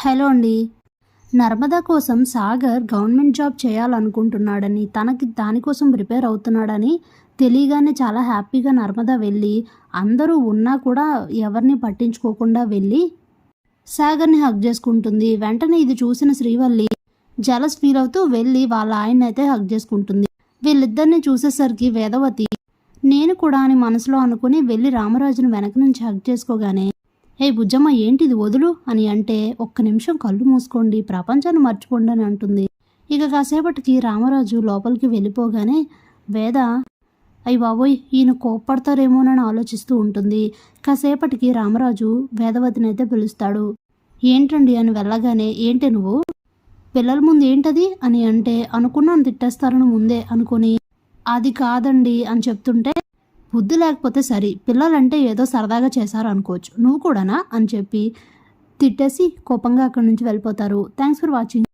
Hello అండి. నర్మదా కోసం Sagar government job చేయాలనుకుంటున్నాడని తనకి దానికోసం ప్రిపేర్ అవుతున్నాడని తెలియగానే చాలా హ్యాపీగా నర్మదా వెళ్ళి అందరూ ఉన్నా కూడా ఎవరిని పట్టించుకోకుండా వెళ్ళి సాగర్ని హక్ చేసుకుంటుంది. వెంటనే ఇది చూసిన శ్రీవల్లి జలస్ ఫీల్ అవుతూ వెళ్ళి వాళ్ళ ఆయన అయితే హగ్ చేసుకుంటుంది. వీళ్ళిద్దరిని చూసేసరికి వేదవతి నేను కూడా అని మనసులో అనుకుని వెళ్ళి రామరాజును వెనక నుంచి హక్ చేసుకోగానే ఏ బుజ్జమ్మ ఏంటిది వదులు? అని అంటే ఒక్క నిమిషం కళ్ళు మూసుకోండి ప్రపంచాన్ని మర్చిపోండి అని అంటుంది. ఇక కాసేపటికి రామరాజు లోపలికి వెళ్ళిపోగానే వేద అయ్యి బాబోయ్ ఈయన కోప్పడతారేమోనని ఆలోచిస్తూ ఉంటుంది. కాసేపటికి రామరాజు వేదవతిని అయితే పిలుస్తాడు. ఏంటండి అని వెళ్ళగానే ఏంటి నువ్వు? పిల్లల ముందు ఏంటది? అని అంటే అనుకున్నాను తిట్టేస్తారని ముందే అనుకుని అది కాదండి అని చెప్తుంటే బుద్ధి లేకపోతే సరే. పిల్లలంటే ఏదో సరదాగా చేశారు అనుకోవచ్చు. నువ్వు కూడానా? అని చెప్పి తిట్టేసి కోపంగా అక్కడి నుంచి వెళ్ళిపోతారు. Thanks for watching